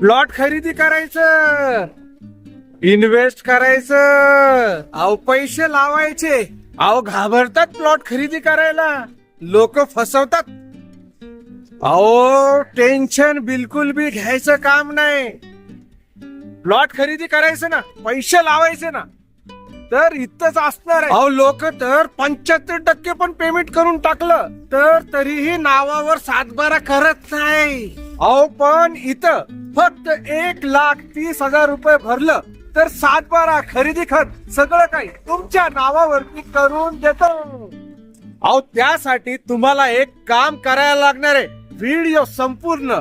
Plot खरेदी करायचं. Invest करायचं. अहो पैसे लावायचे. अहो घाबरतात प्लॉट खरेदी करायला. लोक फसवतात. अहो टेन्शन बिलकुल बी घ्यायचं काम नाही. प्लॉट खरेदी करायचं ना पैसे लावायचे ना. तर इथंच असणार आहे. अहो लोक तर पंच्याहत्तर टक्के पण पेमेंट करून टाकलं. तर तरीही नावावर सातबारा करत नाही. अहो पण इथं फक्त एक लाख तीस हजार रुपये भरलं तर सातबारा खरेदी खत सगळं काही तुमच्या नावावरती करून देतो. अहो त्यासाठी तुम्हाला एक काम करायला लागणार आहे. व्हिडिओ संपूर्ण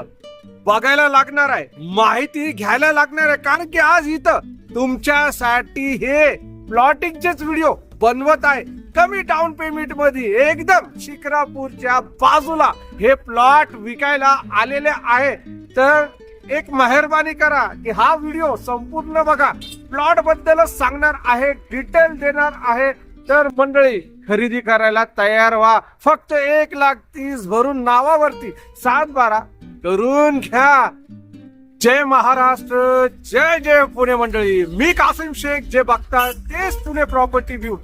बघायला लागणार आहे. माहिती घ्यायला लागणार आहे. कारण की आज इथं तुमच्यासाठी हे प्लॉटिंगचेच व्हिडिओ बनवत आहे. कमी डाऊन पेमेंटमध्ये एकदम शिक्रापूरच्या बाजूला हे प्लॉट विकायला आलेले आहे. तर एक मेहरबानी करा की हा व्हिडिओ संपूर्ण बघा. प्लॉट बद्दलच सांगणार आहे डिटेल देणार आहे. तर मंडळी खरेदी करायला तयार व्हा. फक्त एक लाख तीस भरून नावावरती सात बारा करून घ्या. जय महाराष्ट्र जय जय पुणे मंडळी. मी कासिम शेख जे बघता तेच Pune property view.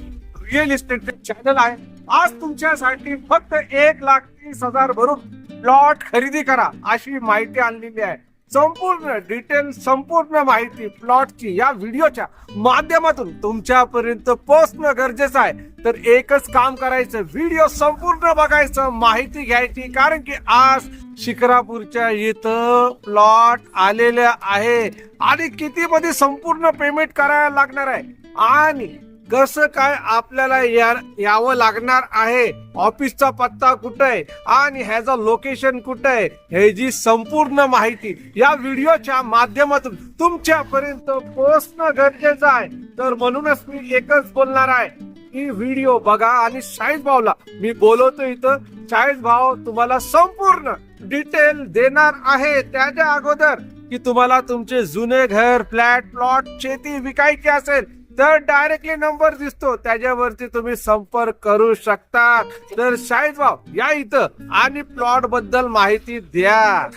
Real estate channel आहे. आज तुमच्यासाठी फक्त एक लाख तीस हजार भरून प्लॉट खरेदी करा अशी माहिती आणलेली आहे. संपूर्ण डिटेल संपूर्ण माहिती प्लॉटची या व्हिडिओच्या माध्यमातून तुमच्यापर्यंत पोहोचणं गरजेचं आहे. तर एकच काम करायचं व्हिडिओ संपूर्ण बघायचं माहिती घ्यायची. कारण की आज शिखरापूरच्या इथं प्लॉट आलेलं आहे. आणि किती मध्ये संपूर्ण पेमेंट करायला लागणार आहे? आणि कसं काय आपल्याला या यावं लागणार आहे? ऑफिसचा पत्ता कुठं? आहे आणि ह्याचं लोकेशन कुठं? आहे ह्याची संपूर्ण माहिती या व्हिडिओच्या माध्यमातून तुमच्यापर्यंत पोहोचणं गरजेचं आहे. तर म्हणूनच मी एकच बोलणार आहे. की व्हिडिओ बघा आणि शाहीद भावला मी बोलवतो इथं. शाहीद भाव तुम्हाला संपूर्ण डिटेल देणार आहे त्याच्या अगोदर की तुम्हाला तुमचे जुने घर फ्लॅट प्लॉट शेती विकायची असेल तर डायरेक्टली नंबर दिसतो त्याच्यावरती तुम्ही संपर्क करू शकता. तर शाहीद भाव या इथं आणि प्लॉटबद्दल माहिती द्या.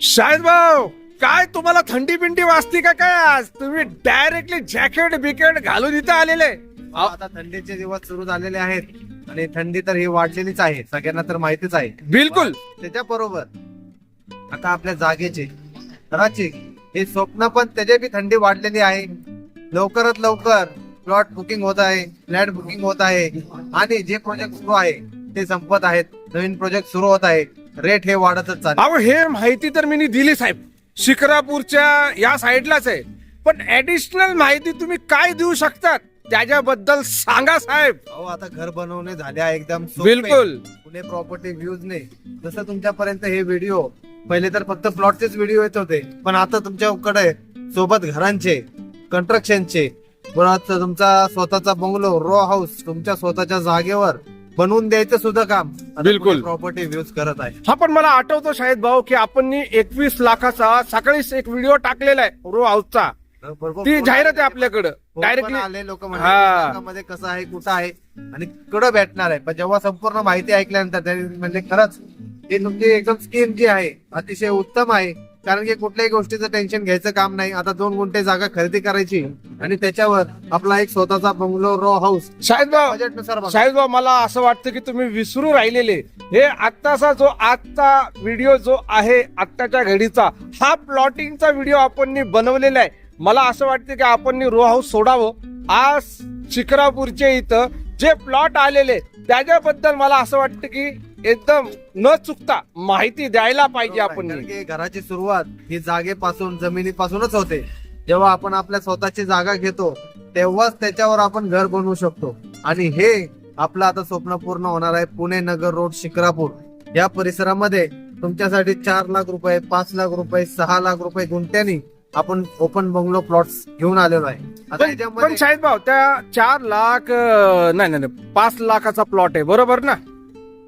शाहीद भाऊ काय तुम्हाला थंडी पिंडी वाजते का काय आज? तुम्ही डायरेक्टली जॅकेट बिकेट घालून इथं आलेले. आता थंडीचे दिवस सुरू झालेले आहेत आणि थंडी तर ही वाढलेलीच आहे. सगळ्यांना तर माहितीच आहे. बिलकुल. त्याच्या बरोबर आता आपल्या जागेचे घराचे हे स्वप्न पण त्याच्या बी थंडी वाढलेली आहे. लवकरात लवकर प्लॉट बुकिंग होत आहे फ्लॅट बुकिंग होत आहे आणि जे प्रोजेक्ट सुरू आहे ते संपत आहेत. नवीन प्रोजेक्ट सुरू होत आहे. रेट हे वाढतच अहो हे माहिती तर मी दिली साहेब. शिक्रापूरच्या या साईडलाच आहे. पण ऍडिशनल माहिती तुम्ही काय देऊ शकतात त्याच्याबद्दल सांगा साहेब. अहो आता घर बनवणे झाले आहे एकदम सोपे. बिलकुल. पुणे प्रॉपर्टी व्ह्यूज ने. जसं तुमच्यापर्यंत हे व्हिडिओ पहिले तर फक्त प्लॉटचेच व्हिडिओ येत होते. पण आता तुमच्याकडे सोबत घरांचे. कंस्ट्रक्शनचे परत तुमचा स्वतःचा बंगलो रो हाऊस तुमच्या स्वतःच्या जागेवर बनवून द्यायचं सुद्धा काम. बिलकुल. प्रॉपर्टी व्ह्यूज करत आहे? हा पण मला आठवतो शाहीद भाऊ की आपण एकवीस लाखाचा सकाळीच एक व्हिडिओ टाकलेला आहे रो हाऊसचा. ती जाहिरात आहे आपल्याकडं. डायरेक्टली आले लोक. मध्ये कसं आहे कुठं आहे? आणि कडं भेटणार आहे? पण जेव्हा संपूर्ण माहिती ऐकल्यानंतर म्हणजे खरंच ही तुमची एकदम स्कीम जी आहे अतिशय उत्तम आहे. कारण की कुठल्याही गोष्टीचं टेन्शन घ्यायचं काम नाही. आता दोन गुंठे जागा खरेदी करायची आणि त्याच्यावर आपला एक स्वतःचा बंगलो रो हाऊस शाहीद भाऊ बजेटनुसार बघा. मला असं वाटतं की तुम्ही विसरू राहिलेले. हे आत्ताचा जो आजचा व्हिडिओ जो आहे आत्ताच्या घडीचा हा प्लॉटिंगचा व्हिडिओ आपण बनवलेला आहे. मला असं वाटतं की आपण रो हाऊस सोडावं. आज शिक्रापूरच्या इथं जे प्लॉट आलेले त्याच्याबद्दल मला असं वाटतं की एकदम न चुकता माहिती द्यायला पाहिजे आपण कारण की घराची सुरुवात ही जागेपासून जमिनीपासूनच होते. जेव्हा आपण आपल्या स्वतःची जागा घेतो तेव्हाच त्याच्यावर आपण घर बनवू शकतो. आणि हे आपलं आता स्वप्न पूर्ण होणार आहे. पुणे नगर रोड शिक्रापूर. या परिसरामध्ये तुमच्यासाठी चार लाख रुपये पाच लाख रुपये सहा लाख रुपये गुंठ्यानी आपण ओपन बंगलो प्लॉट्स घेऊन आलेलो आहे. आता पण पण याच्यामध्ये शाहीद भाऊ त्या चार लाख अं, नाही नाही नाही, पाच लाखाचा प्लॉट आहे. बरोबर ना?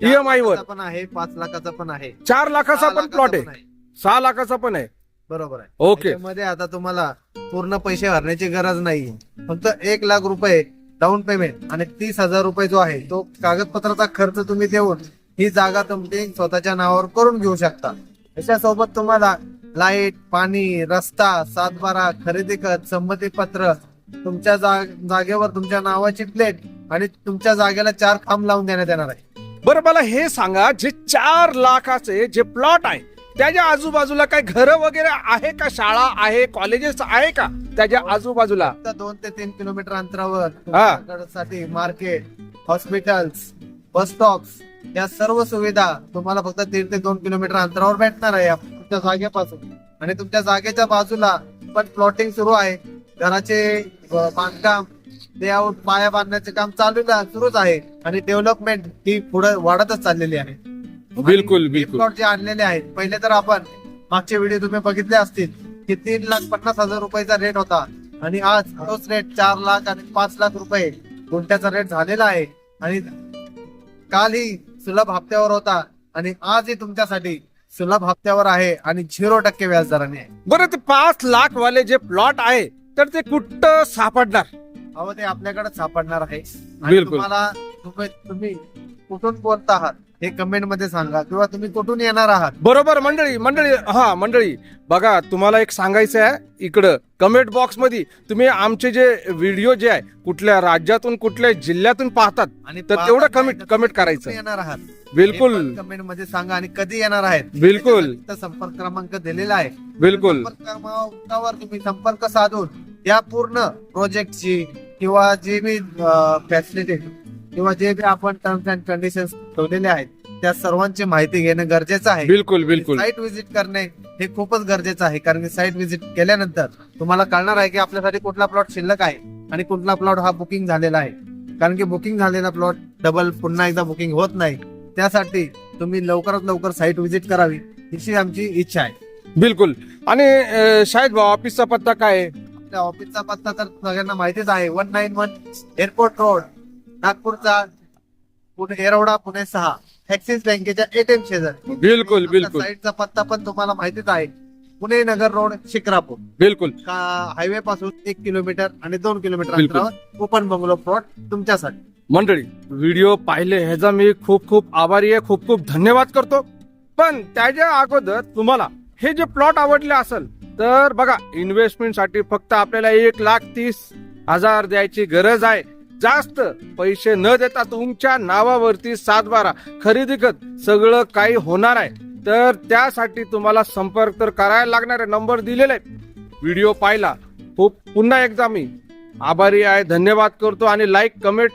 ईएमआय वर. लाखाचा पण आहे पाच लाखाचा पण आहे. चार लाखाचा सहा पण लाखाचा प्लॉट पण आहे. सहा लाखाचा पण आहे. बरोबर आहे. ओके. त्याच्यामध्ये आता तुम्हाला पूर्ण पैसे भरण्याची गरज नाही. फक्त एक लाख रुपये डाऊन पेमेंट आणि तीस हजार रुपये जो आहे तो कागदपत्राचा खर्च तुम्ही देऊन ही जागा तुमची स्वतःच्या नावावर करून घेऊ शकता. याच्या सोबत तुम्हाला लाइट पाणी रस्ता सातबारा खरेदी खत संमती पत्र तुमच्या जा- जागेवर तुमच्या नावाची प्लेट आणि तुमच्या जागेला चार खांब लावून देण्यात येणार आहे. बरं मला हे सांगा जे चार लाखाचे जे प्लॉट आहे त्याच्या आजूबाजूला काही घरं वगैरे आहे का? शाळा आहे कॉलेजेस आहे का त्याच्या आजूबाजूला? फक्त दोन ते तीन किलोमीटर अंतरावर हा. तुमच्याकडसाठी मार्केट हॉस्पिटल्स बस स्टॉप्स या सर्व सुविधा तुम्हाला फक्त दीड ते दोन किलोमीटर अंतरावर भेटणार आहे तुमच्या जागेपासून. आणि तुमच्या जागेच्या बाजूला पण प्लॉटिंग सुरू आहे. घराचे अ, बांधकाम लेआउट पाया बांधण्याचे काम चालू सुरूच आहे. आणि डेव्हलपमेंट ही पुढे वाढतच चाललेली आहे. बिलकुल बिलकुल. प्लॉट जे आणलेले आहेत पहिले तर आपण मागचे व्हिडिओ तुम्ही बघितले असतील की तीन लाख पन्नास हजार रुपयाचा रेट होता. आणि आज तोच रेट चार लाख आणि पाच लाख रुपये गुंठ्याचा रेट झालेला आहे. आणि कालही सुलभ हप्त्यावर होता. आणि आजही तुमच्यासाठी सुलभ हप्त्यावर आहे आणि झिरो टक्के व्याज दराने आहे. बरं ते पाच लाख वाले जे प्लॉट आहे तर ते कुठं सापडणार? अहो ते आपल्याकडे सापडणार आहे. आणि बिलकुल. तुम्हाला तुम्ही तुम्ही कुठून बोलत आहात हे कमेंटमध्ये सांगा किंवा तुम्ही कुठून येणार आहात? बरोबर मंडळी मंडळी हा मंडळी बघा तुम्हाला एक सांगायचं आहे इकडं. कमेंट बॉक्समध्ये तुम्ही आमचे जे व्हिडिओ जे आहे कुठल्या राज्यातून कुठल्या जिल्ह्यातून पाहतात आणि तर तेवढं कमेंट कमेंट करायचं कुठून येणार आहात? बिलकुल. कमेंटमध्ये सांगा आणि कधी येणार आहेत. बिलकुल. त्याच्यासाठी संपर्क क्रमांक दिलेला आहे. बिलकुल. संपर्क क्रमांकावर तुम्ही संपर्क साधून या पूर्ण प्रोजेक्टची किंवा जे बी फॅसिलिटी किंवा जे बी आपण टर्म्स अँड कंडिशन ठेवलेले आहेत त्या सर्वांची माहिती घेणं गरजेचं आहे. बिलकुल बिलकुल. साईट व्हिजिट करणे हे खूपच गरजेचं आहे कारण की साईट व्हिजिट केल्यानंतर तुम्हाला कळणार आहे की आपल्यासाठी कुठला प्लॉट शिल्लक आहे आणि कुठला प्लॉट हा बुकिंग झालेला आहे. कारण की बुकिंग झालेला प्लॉट डबल पुन्हा एकदा बुकिंग होत नाही. त्यासाठी तुम्ही लवकरात लवकर साईट व्हिजिट करावी अशी आमची इच्छा आहे. बिलकुल. आणि शाहिद भाऊ ऑफिसचा पत्ता काय आहे? आपल्या ऑफिसचा पत्ता तर सगळ्यांना माहितीच आहे. One nine one airport road नागपूरचा पुणे एरवडा पुणे सहा. ऍक्सिस बँकेच्या एटीएम शेजारी. बिलकुल बिलकुल. साईटचा पत्ता पण तुम्हाला माहितीच आहे. पुणे नगर रोड शिक्रापूर. बिलकुल. का हायवे पासून एक किलोमीटर आणि दोन किलोमीटर बिलकुल. अंतरावर ओपन बंगलो प्लॉट तुमच्यासाठी. मंडळी व्हिडिओ पाहिले ह्याचा मी खूप खूप आभारी आहे. खूप खूप धन्यवाद करतो. पण त्याच्या अगोदर तुम्हाला हे जे प्लॉट आवडले असेल तर बघा इन्व्हेस्टमेंटसाठी फक्त आपल्याला एक लाख तीस हजार द्यायची गरज आहे. जास्त पैसे न देता तुमच्या नावावरती सातबारा खरेदी खत सगळं काही होणार आहे. तर त्यासाठी तुम्हाला संपर्क तर करायला लागणारे नंबर दिलेले आहेत. व्हिडिओ पाहिला. खूप पुन्हा एकदा मी आभारी आहे. धन्यवाद करतो आणि लाईक कमेंट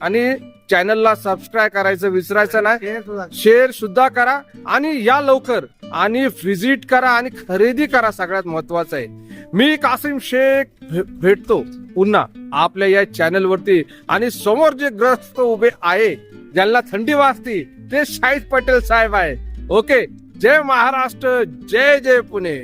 आणि चॅनलला सबस्क्राईब करायचं विसरायचं नाही. शेअर सुद्धा करा आणि या लवकर आणि व्हिजिट करा आणि खरेदी करा सगळ्यात महत्वाचं आहे. मी कासिम शेख भेटतो पुन्हा आपल्या या चॅनल वरती. आणि समोर जे ग्रस्त उभे आहे ज्यांना थंडी वाजती ते शाहिद पटेल साहेब आहे. ओके जय महाराष्ट्र जय जय पुणे.